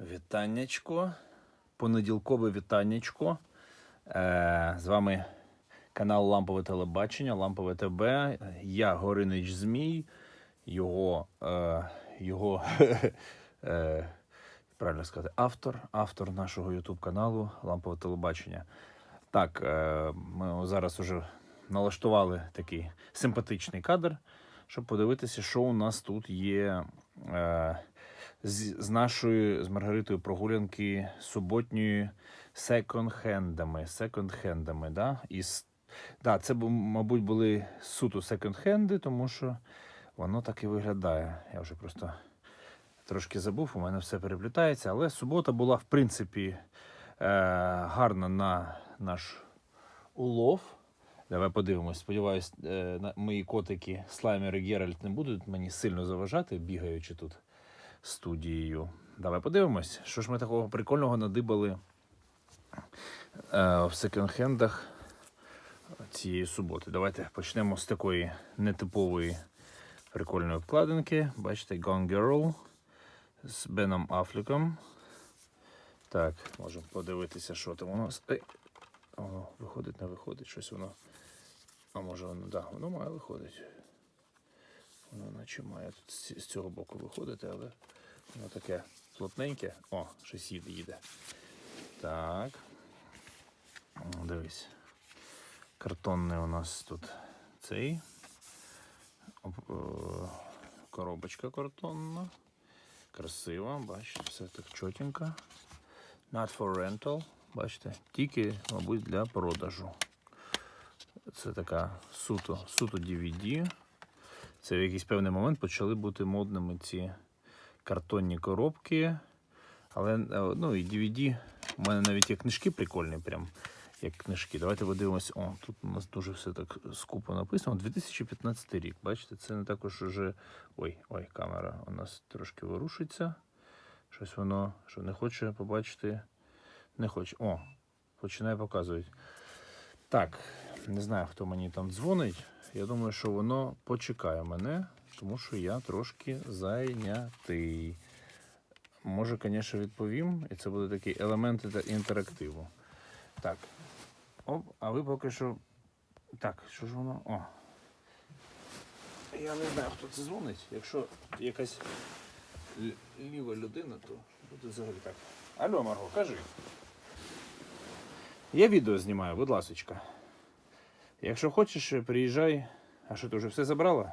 Вітаннячко. Понеділкове вітаннячко. Е, з вами канал Лампове Телебачення, Лампове ТБ. Я Горинич Змій, його, е, його е, правильно сказати, автор, автор нашого Ютуб каналу Лампове Телебачення. Так, е, ми зараз уже налаштували такий симпатичний кадр, щоб подивитися, що у нас тут є. Е, з, з нашої з Маргаритою прогулянки суботньої секонд-хендами. Секонд-хендами, да? І, да, це, мабуть, були суто секонд-хенди, тому що воно так і виглядає. Я вже просто трошки забув, у мене все переплітається. Але субота була, в принципі, е, гарна на наш улов. Давай подивимось. Сподіваюсь, е, мої котики Слаймер і Геральт не будуть мені сильно заважати, бігаючи тут студією. Давай подивимось, що ж ми такого прикольного надибали е, в секонд-хендах цієї суботи. Давайте почнемо з такої нетипової прикольної обкладинки. Бачите, Gone Girl з Беном Афліком. Так, можемо подивитися, що там у нас. Ей, воно виходить, не виходить, щось воно. А може воно, да, воно має виходить. Воно наче має тут з цього боку виходити, але воно таке плотненьке. О, щось їде, їде. Так. Дивись. Картонний у нас тут цей. Е, Коробочка картонна. Красива, бачите, все так чотенько. Not for rental. Бачите, тільки, мабуть, для продажу. Це така суто, суто DVD. Це в якийсь певний момент почали бути модними ці картонні коробки. Але е, ну, і DVD. У мене навіть є книжки прикольні, прям як книжки. Давайте подивимось. О, тут у нас дуже все так скупо написано. 2015 рік. Бачите, це не також уже. Ой, ой, камера у нас трошки ворушиться. Щось воно що не хоче побачити. Не хоче. О, починає показувати. Так, не знаю, хто мені там дзвонить. Я думаю, що воно почекає мене, тому що я трошки зайнятий. Може, звісно, відповім, і це буде такий елемент інтерактиву. Так. Оп, а ви поки що. Так, що ж воно? О. Я не знаю, хто це дзвонить. Якщо якась ліва людина, то буде взагалі так. Алло, Марго, кажи. Я відео знімаю, будь ласочка. Якщо хочеш, приїжджай. А що ти вже все забрала?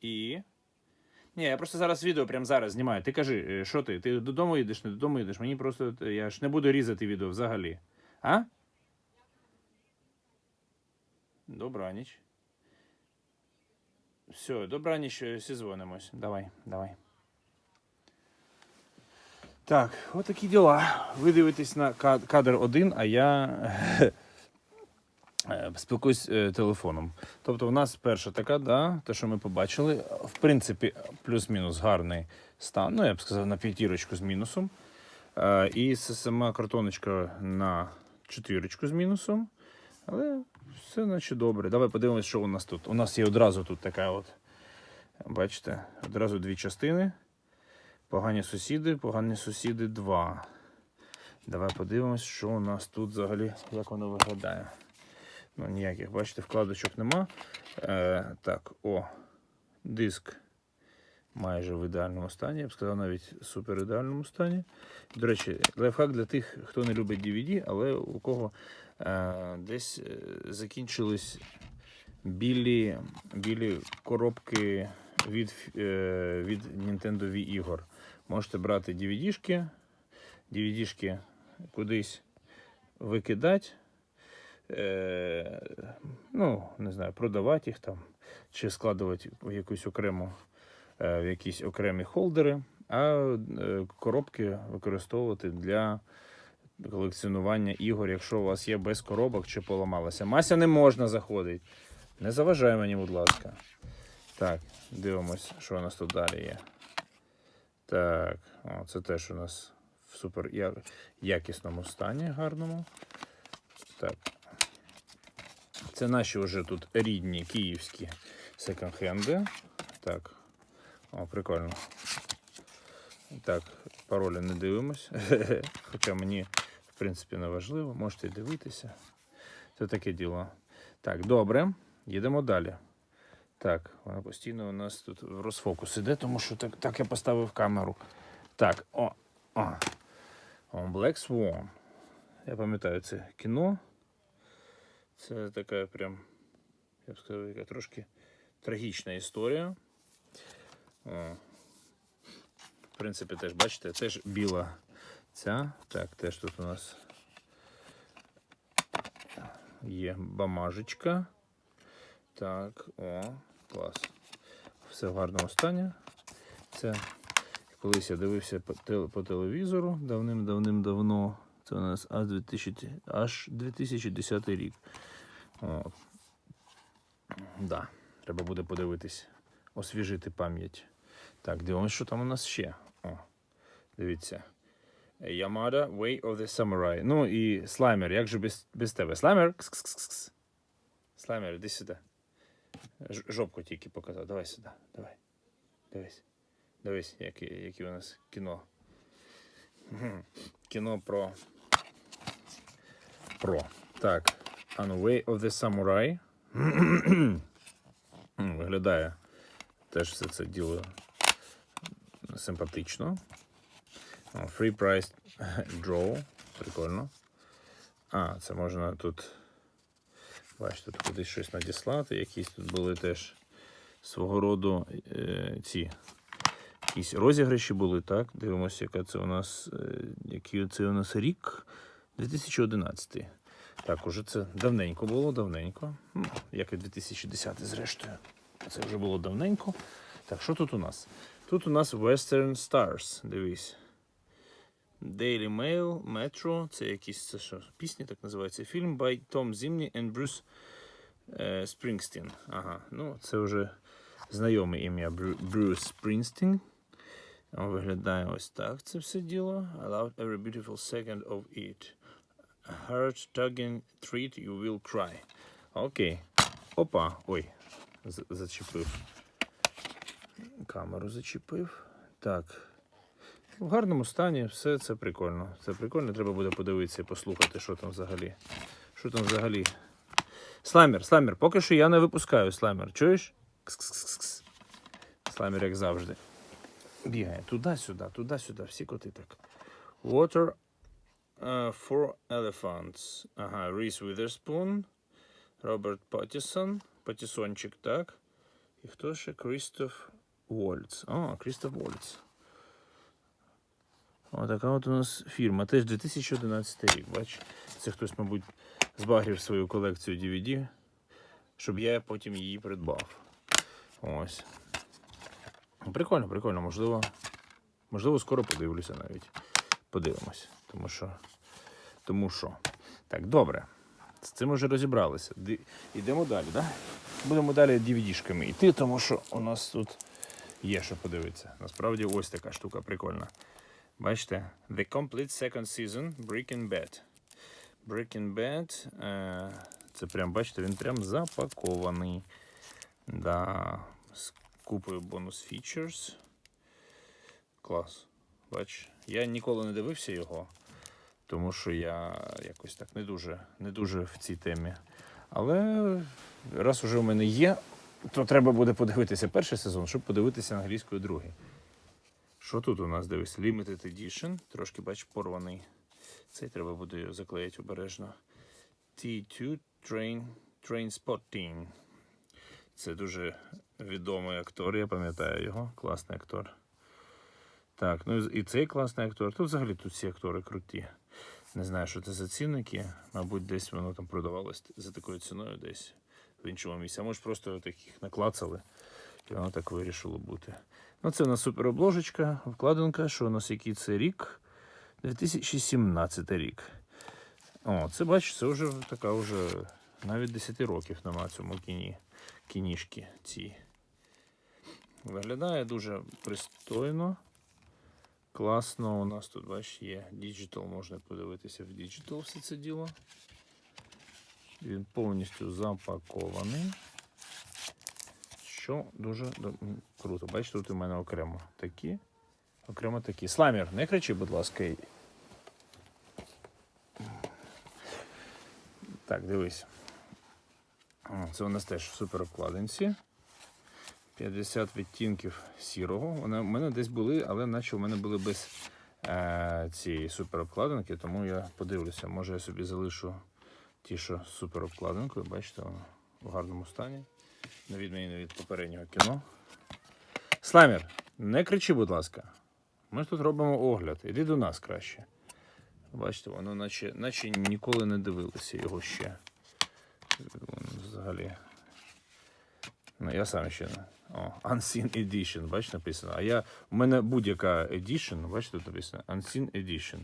І. Ні, я просто зараз відео прямо зараз знімаю. Ти кажи, е, що ти? Ти додому їдеш, не додому їдеш? Мені просто е, я ж не буду різати відео взагалі. А? Добраніч. Все, добраніч, е, всі дзвонимось. Давай, давай. Так, от такі діла. Ви дивитесь на кадр один, а я е, спілкуюсь е, телефоном. Тобто, у нас перша така, да, те, що ми побачили, в принципі, плюс-мінус гарний стан. Ну, я б сказав, на п'ятірочку з мінусом. Е, І сама картоночка на чотирочку з мінусом. Але все наче добре. Давай подивимось, що у нас тут. У нас є одразу тут така от. Бачите, одразу дві частини. Погані сусіди, погані сусіди 2. Давай подивимось, що у нас тут взагалі, як воно виглядає. Ну, ніяких, бачите, вкладочок нема. Е, так, о, диск майже в ідеальному стані, я б сказав, навіть супер ідеальному стані. До речі, лайфхак для тих, хто не любить DVD, але у кого е, десь е, закінчились білі, білі коробки від, е, від Nintendo Wii ігор. Можете брати DVD-шки, DVD-шки кудись викидати, е, ну, не знаю, продавати їх там, чи складувати в якусь окрему, е, в якісь окремі холдери, а е, коробки використовувати для колекціонування ігор, якщо у вас є без коробок чи поламалося. Мася не можна заходить. Не заважай мені, будь ласка. Так, дивимось, що у нас тут далі є. Так, о, це теж у нас в супер якісному стані, гарному. Так. Це наші вже тут рідні київські секонд-хенди. Так, О, прикольно. Так, паролі не дивимось. Хоча мені, в принципі, не важливо. Можете дивитися. Це таке діло. Так, добре. Їдемо далі. Так, вона постійно у нас тут в розфокус іде, тому що так, так я поставив камеру. Так, о, о. Black Swan. Я пам'ятаю це кіно. Це така прям, я б сказав, яка трошки трагічна історія. О. В принципі, теж, бачите, теж біла ця. Так, теж тут у нас є бамажечка. Так, о, клас. Все в гарному стані. Це колись я дивився по, телевізору давним-давним-давно. Це у нас аж 2000, аж 2010 рік. От. Да, треба буде подивитись, освіжити пам'ять. Так, дивимося, що там у нас ще. О, дивіться. Yamada Way of the Samurai. Ну і слаймер, як же без, без тебе? Слаймер? Кс-кс-кс-кс. Слаймер, іди сюди. Жопку тільки показав. Давай сюди. Давай. Дивись. Дивись, яке, яке у нас кіно. Кіно про. Про. Так. А ну, Way of the Samurai. Виглядає теж все це діло симпатично. Free price draw. Прикольно. А, це можна тут. Бачите, тут кудись щось надіслати. Якісь тут були теж свого роду е, ці якісь розіграші були, так? Дивимося, яка це у нас, е, який це у нас рік 2011. Так, уже це давненько було, давненько. Ну, як і 2010, зрештою. Це вже було давненько. Так, що тут у нас? Тут у нас Western Stars. Дивись. Daily Mail, Metro. Це якісь це що, пісні, так називається. Фільм by Tom Zimny and Bruce е, Springsteen. Ага, ну це вже знайоме ім'я Брю- Брюс. Воно Виглядає ось так це все діло. I love every beautiful second of it. A heart-tugging treat you will cry. Окей. Опа. Ой. Зачепив. Камеру зачепив. Так. В гарному стані, все це прикольно. Це прикольно, треба буде подивитися і послухати, що там взагалі. Що там взагалі. Слаймер, слаймер, поки що я не випускаю слаймер. Чуєш? Кс-кс-кс-кс. Слаймер, як завжди. Бігає туди-сюди, туди-сюди, всі коти так. Water uh, for Elephants. Ага, Reese Witherspoon, Роберт Паттісон, Паттісончик, так. І хто ще? Крістоф Вольц. О, Крістоф Вольц. О, така от у нас фірма. Теж 2011 рік, бач. Це хтось, мабуть, збагрів свою колекцію DVD, щоб я потім її придбав. Ось. Прикольно, прикольно. Можливо, можливо, скоро подивлюся навіть. Подивимось. Тому що. Тому що. Так, добре. З цим вже розібралися. Ди- Йдемо далі, так? Да? Будемо далі DVD-шками йти, тому що у нас тут є що подивитися. Насправді ось така штука прикольна. Бачите? The Complete Second Season Breaking Bad. Breaking Bad. Е, це прям, бачите, він прям запакований. Да, з купою бонус features. Клас. Бач, я ніколи не дивився його, тому що я якось так не дуже, не дуже в цій темі. Але раз уже у мене є, то треба буде подивитися перший сезон, щоб подивитися англійською другий. Що тут у нас дивись? Limited Edition. Трошки бач порваний. Цей треба буде заклеїти обережно. T2 Train, Train Spotting. Це дуже відомий актор, я пам'ятаю його. Класний актор. Так, ну і цей класний актор. Тут взагалі тут всі актори круті. Не знаю, що це за цінники. Мабуть, десь воно там продавалось за такою ціною, десь в іншому місці. А може просто таких наклацали, і воно так вирішило бути. Ну, це у нас супер обложечка, вкладинка, що у нас який це рік? 2017 рік. О, це бачиш, це вже така вже навіть 10 років нема цьому кіні, кінішки цій. Виглядає дуже пристойно. Класно. У нас тут, бачиш, є Digital, можна подивитися в Digital все це діло. Він повністю запакований. Що дуже круто. Бачите, тут у мене окремо такі, окремо такі. Сламір, не кричи, будь ласка. Так, дивись. Це у нас теж в супер 50 відтінків сірого. Вони в мене десь були, але наче в мене були без е, цієї супер обкладинки, тому я подивлюся, може я собі залишу ті, що з. Бачите, воно в гарному стані. На відміну від попереднього кіно. Сламір, не кричи, будь ласка. Ми тут робимо огляд. Іди до нас краще. Бачите, воно наче, наче ніколи не дивилися його ще. Воно Взагалі. Ну, я сам ще не. О, Unseen Edition, бачите, написано. А я, у мене будь-яка Edition, бачите, тут написано Unseen Edition.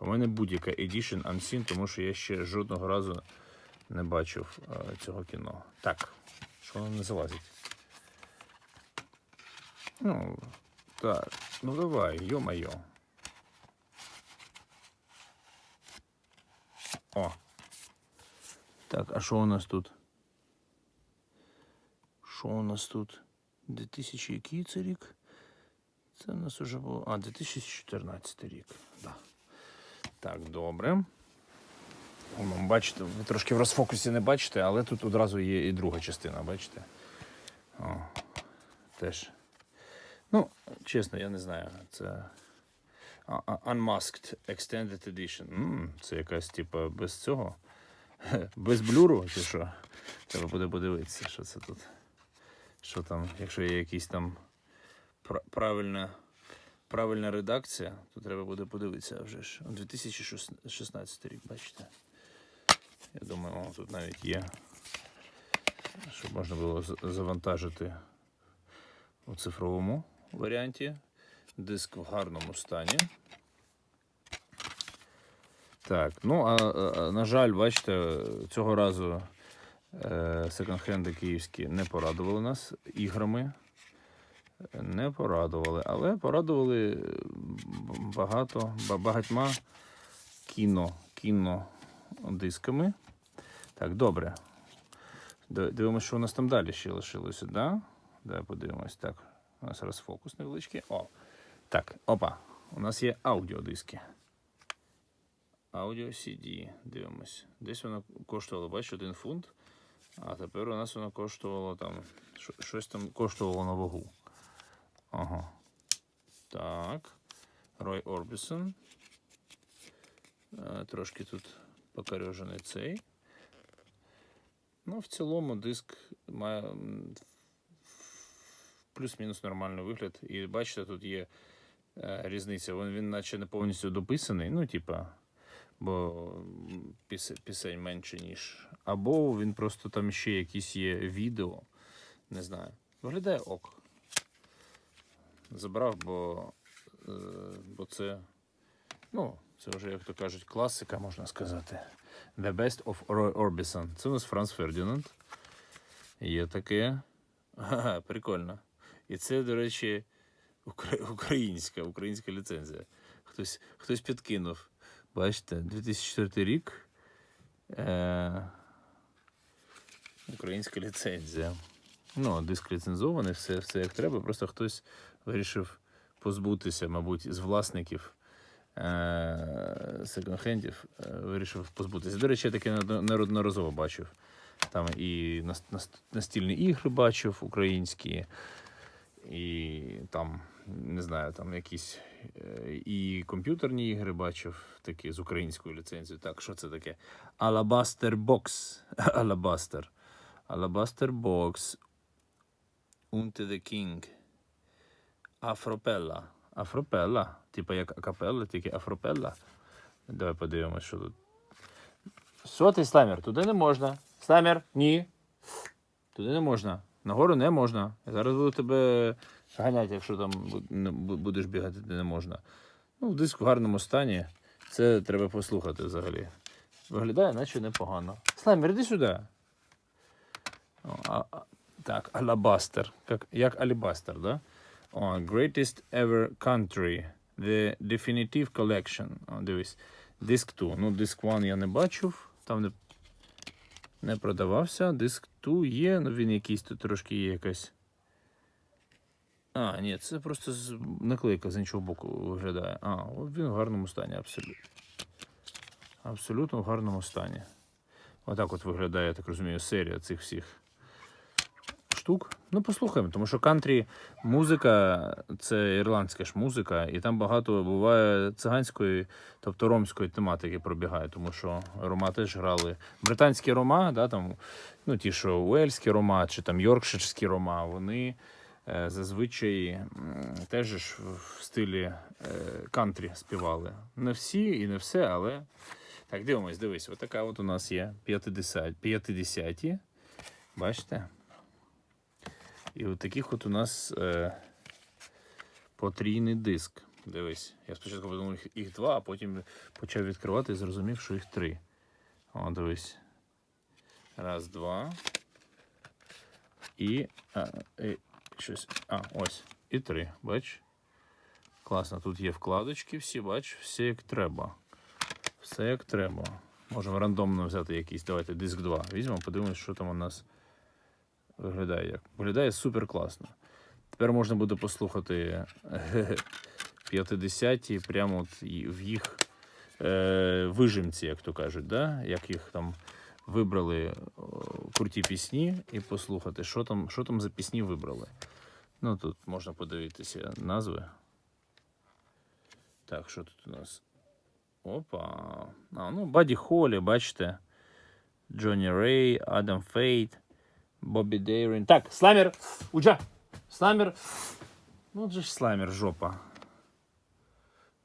У мене будь-яка Edition Unseen, тому що я ще жодного разу не бачив е, цього кіно. Так, що воно не залазить? Ну, так, ну давай, йо-майо. О. Так, а що у нас тут? Що у нас тут? 2000 який це рік? Це у нас уже було. А, 2014 рік. Да. Так, добре. Воно, бачите, ви трошки в розфокусі не бачите, але тут одразу є і друга частина, бачите? О, теж. Ну, чесно, я не знаю. Це Unmasked Extended Edition. М, це якась, типа, без цього. Без блюру, чи що? Треба буде подивитися, що це тут. Що там, якщо є якийсь там правильна, правильна редакція, то треба буде подивитися вже ж. 2016 рік, бачите? Я думаю, о, тут навіть є. Щоб можна було завантажити у цифровому варіанті. Диск в гарному стані. Так, ну а, а, на жаль, бачите, цього разу е, секонд-хенди київські не порадували нас іграми. Не порадували, але порадували багато, ба- багатьма кіно, кінодисками. Так, добре. Дивимося, що у нас там далі ще лишилося, да? Давай подивимось. Так, у нас розфокус невеличкий. О, так, опа. У нас є аудіодиски. Аудіо CD. Дивимось. Десь воно коштувало, бачиш, один фунт. А тепер у нас воно коштувало там. Щось там коштувало на вагу. Ага. Так. Рой Орбісон. Е, Трошки тут покорежений цей. Ну, в цілому диск має плюс-мінус нормальний вигляд. І бачите, тут є е, різниця. Він, він наче не повністю дописаний, ну, типа, бо піс- пісень менше, ніж. Або він просто там ще якісь є відео. Не знаю. Виглядає ок. Забрав, бо, е, бо це. Ну, це вже, як то кажуть, класика, можна сказати. The Best of Roy Orbison. Це у нас Франц Фердінанд. Є таке. Ага, прикольно. І це, до речі, укра- українська, українська ліцензія. Хтось, хтось підкинув. Бачите, 2004 рік. Е- українська ліцензія. Ну, диск ліцензований, все, все як треба. Просто хтось вирішив позбутися, мабуть, з власників секонд-хендів, е, вирішив позбутися. До речі, я таке неодноразово бачив. Там і нас- нас- настільні ігри бачив українські, і там, не знаю, там якісь е, і комп'ютерні ігри бачив, такі з українською ліцензією. Так, що це таке? Alabaster Box. Alabaster. Alabaster Box. Unto the King. Афропелла. Афропелла. Типа як акапелла, тільки афропелла. Давай подивимось, що тут. Що ти, сламер? Туди не можна. Сламер, ні. Туди не можна. Нагору не можна. Я зараз буду тебе ганяти, якщо там будеш бігати, де не можна. Ну, диск в гарному стані. Це треба послухати взагалі. Виглядає, наче непогано. Сламер, іди сюди. О, а, а, так, Алабастер. Як, як Алібастер, да? О, Greatest Ever Country. The Definitive Collection. О, дивись. Диск 2. Ну, диск 1 я не бачив. Там не, не продавався. Диск 2 є, ну він якийсь тут трошки є якась А, ні, це просто наклейка з іншого боку виглядає. А, він в гарному стані, абсолютно. Абсолютно в гарному стані. Отак от виглядає, я так розумію, серія цих всіх штук. Ну, послухаємо, тому що кантрі музика це ірландська ж музика, і там багато буває циганської, тобто ромської тематики пробігає, тому що рома теж грали. Британські рома, да, там, ну, ті, що уельські рома чи там йоркширські рома, вони е, зазвичай м, теж ж в стилі е, кантрі співали. Не всі і не все, але. Так, дивимось, дивись, отака от у нас є 50, 50 Бачите? І от таких от у нас е, потрійний диск. Дивись. Я спочатку подумав, їх, два, а потім почав відкривати і зрозумів, що їх три. О, дивись. Раз, два. І, а, і щось. А, ось. І три. Бач? Класно. Тут є вкладочки всі, бач, все як треба. Все як треба. Можемо рандомно взяти якийсь. Давайте диск 2. Візьмемо, подивимось, що там у нас виглядає як. Виглядає супер класно. Тепер можна буде послухати 50-ті прямо от в їх е, вижимці, як то кажуть, да? як їх там вибрали о, круті пісні і послухати, що там, що там за пісні вибрали. Ну тут можна подивитися назви. Так, що тут у нас? Опа. А, ну, Баді Холі, бачите. Джонні Рей, Адам Фейт, Бобі Дейрін. Так, сламер! Уджа! Сламер! Ну, же ж сламер, жопа.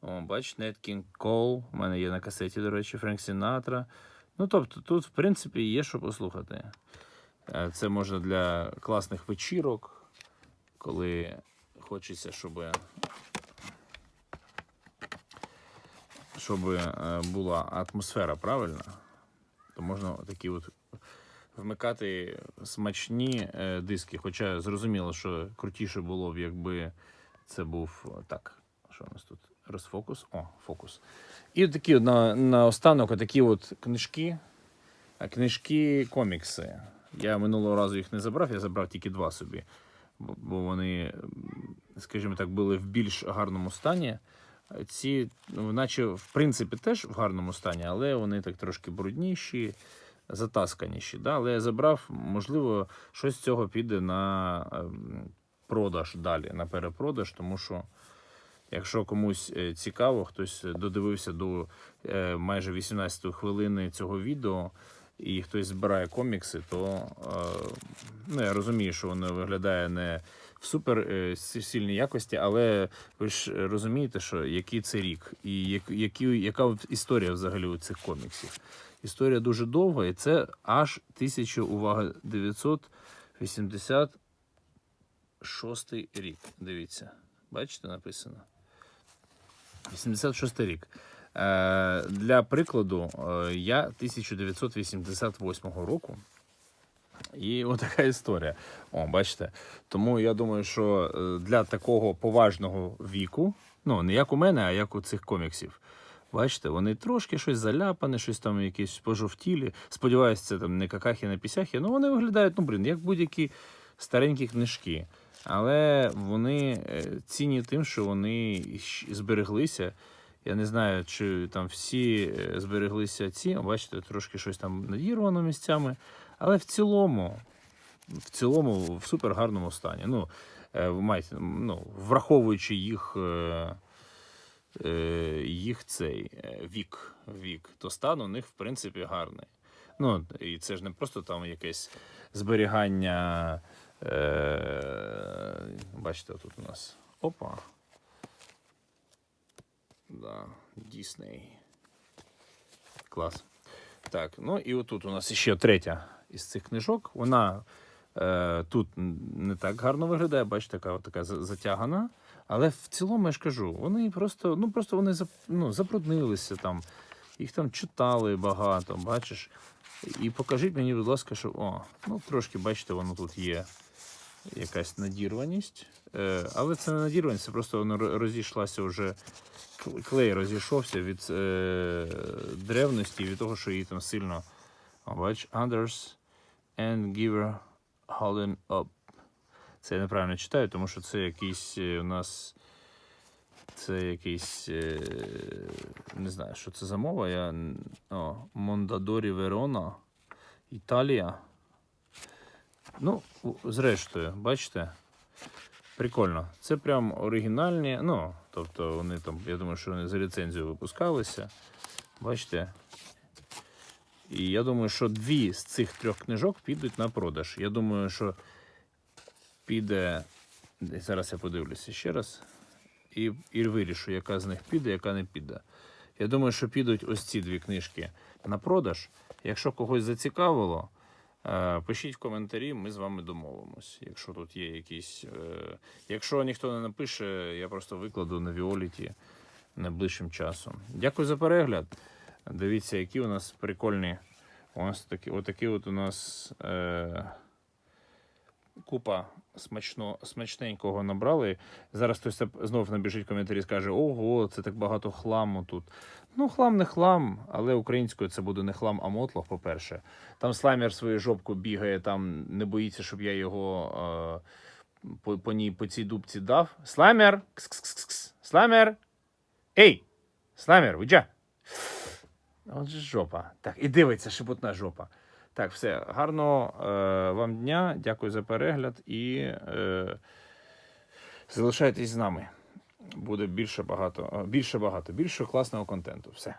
О, бач, Нет Кінг Кол. У мене є на касеті, до речі, Френк Сінатра. Ну, тобто, тут, в принципі, є що послухати. Е, Це можна для класних вечірок, коли хочеться, щоб щоб е, була атмосфера правильна, то можна такі от вмикати смачні е, диски. Хоча зрозуміло, що крутіше було б, якби це був так. Що у нас тут? Розфокус. О, фокус. І такі на, на останок такі от книжки. Книжки, комікси. Я минулого разу їх не забрав, я забрав тільки два собі. Бо вони, скажімо так, були в більш гарному стані. Ці, ну, наче, в принципі, теж в гарному стані, але вони так трошки брудніші, затасканіші. Да? Але я забрав, можливо, щось з цього піде на ем, продаж далі, на перепродаж, тому що. Якщо комусь е, цікаво, хтось додивився до е, майже 18 хвилини цього відео, і хтось збирає комікси, то е, ну, я розумію, що воно виглядає не в супер сильній якості, але ви ж розумієте, що який це рік, і як, які, яка історія взагалі у цих коміксів. Історія дуже довга, і це аж 1000, увага, 986 рік. Дивіться, бачите, написано. 86 рік. Е, для прикладу, е, я 1988 року. І отака історія. О, бачите. Тому я думаю, що е, для такого поважного віку, ну не як у мене, а як у цих коміксів. Бачите, вони трошки щось заляпане, щось там якісь пожовтілі. Сподіваюсь, це там не какахи, не пісяхи. Ну вони виглядають, ну блін, як будь-які старенькі книжки. Але вони е, цінні тим, що вони збереглися. Я не знаю, чи там всі е, збереглися ці. Бачите, трошки щось там надірвано місцями. Але в цілому, в цілому, в супер гарному стані. Ну, е, маєте, ну, враховуючи їх, їх цей е, вік, вік, то стан у них, в принципі, гарний. Ну, і це ж не просто там якесь зберігання. Е, бачите, тут у нас. Опа. Да, Дісней. Клас. Так, ну і отут у нас ще третя із цих книжок. Вона е, тут не так гарно виглядає, бачите, така, така затягана. Але в цілому я ж кажу, вони просто, ну просто вони ну, забруднилися там, їх там читали багато, бачиш. І покажіть мені, будь ласка, що. О, ну трошки, бачите, воно тут є якась надірваність. Е, але це не надірваність, це просто воно розійшлася вже. Клей розійшовся від е, древності, від того, що її там сильно. Бач, Others and Giver Holding Up. Це я неправильно читаю, тому що це якийсь е, у нас. Це якийсь. е, Не знаю, що це за мова. Я... О, Мондадорі Верона, Італія. Ну, зрештою, бачите? Прикольно. Це прям оригінальні. Ну, тобто вони там, я думаю, що вони за ліцензію випускалися. Бачите? І я думаю, що дві з цих трьох книжок підуть на продаж. Я думаю, що піде. Зараз я подивлюся ще раз. І, і вирішу, яка з них піде, яка не піде. Я думаю, що підуть ось ці дві книжки на продаж. Якщо когось зацікавило, е, пишіть в коментарі, ми з вами домовимось. Якщо тут є якісь. Е, якщо ніхто не напише, я просто викладу на Віоліті найближчим часом. Дякую за перегляд. Дивіться, які у нас прикольні. У нас такі, отакі от у нас е, купа смачно, смачненького набрали. Зараз хтось знов набіжить в коментарі і скаже: ого, це так багато хламу тут. Ну, хлам не хлам, але українською це буде не хлам, а мотлох, по-перше. Там слаймер свою жопку бігає, там не боїться, щоб я його е, по, по, ній, по цій дубці дав. Слаймер! Кс-кс-кс-кс. Слаймер! Ей! Слаймер, уйдя! От же жопа. Так, і дивиться, шепотна жопа. Так, все. Гарного е, вам дня. Дякую за перегляд і е, залишайтесь з нами. Буде більше багато, е, більше багато, більше класного контенту. Все.